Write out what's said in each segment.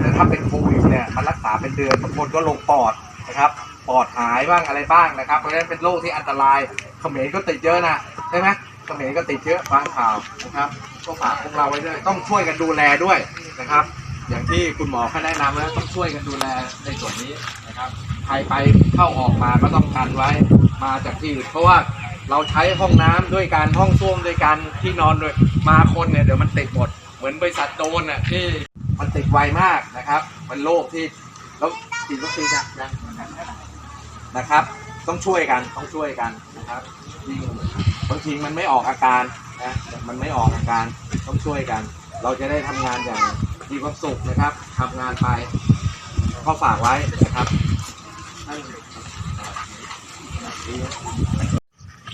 แต่ถ้าเป็นโควิดเนี่ยมันรักษาเป็นเดือนบางคนก็ลงปอดนะครับปอดหายบ้างอะไรบ้างนะครับเพราะฉะนั้นเป็นโรคที่อันตรายเขมรก็ติดเยอะนะใช่ไหมเขมรก็ติดเยอะฟังข่าวนะครับก็ฝากพวกเราไว้ด้วยต้องช่วยกันดูแลด้วยนะครับ อย่างที่คุณหมอเขาแนะนำแล้วต้องช่วยกันดูแลในส่วนนี้นะครับใครไปเข้าออกมาก็ต้องกันไว้มาจากที่อื่นเพราะว่าเราใช้ห้องน้ำด้วยการห้องส้วมด้วยการที่นอนด้วยมาคนเนี่ยเดี๋ยวมันติดหมดเหมือนบริษัทโดนอะที่ มันติดไวมากนะครับ มันโรคที่แล้วฉีดวัคซีนอะยังนะครับ ต้องช่วยกันต้องช่วยกันนะครับยิ่งบางทีมันไม่ออกอาการนะมันไม่ออกอาการต้องช่วยกัน เราจะได้ทำงานอย่างมีความสุขนะครับทำงานไปก็ฝากไว้นะครับ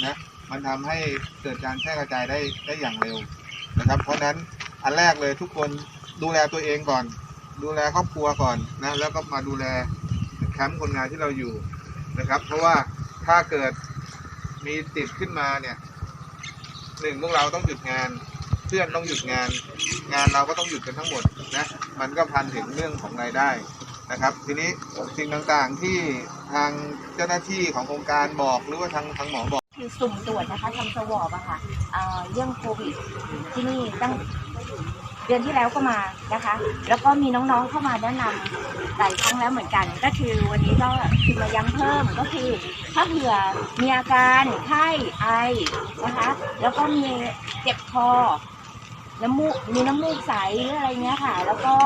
นะมันทำให้เกิดการแพร่กระจายได้ได้อย่างเร็วนะครับ เพราะฉะนั้นอันแรกเลยทุกคน ดูแลตัวเองก่อน ดูแลครอบครัวก่อนนะ แล้วก็มาดูแลแคมป์คนงานที่เราอยู่นะครับ เพราะว่าถ้าเกิดมีติดขึ้นมาเนี่ยหนึ่งพวกเราต้องหยุดงาน เพื่อนต้องหยุดงาน งานเราก็ต้องหยุดกันทั้งหมดนะมันก็พันถึงเรื่องของรายได้นะครับ ทีนี้สิ่งต่างๆที่ทางเจ้าหน้าที่ของโครงการบอกหรือว่าทางทางหมอบอกคือสุ่มตรวจนะคะทำสวอปอะค่ะเอ่อเรื่องโควิดที่นี่ตั้ง เดือนที่แล้วก็มานะคะ แล้วก็มีน้องๆเข้ามาแนะนำหลายครั้งแล้วเหมือนกัน ก็คือวันนี้ก็คือมาย้ำเพิ่มก็คือถ้าเผื่อมีอาการไข้ไอนะคะ แล้วก็มีเจ็บคอน้ำมูกมีน้ำมูกใสหรืออะไรเงี้ยค่ะ แล้วก็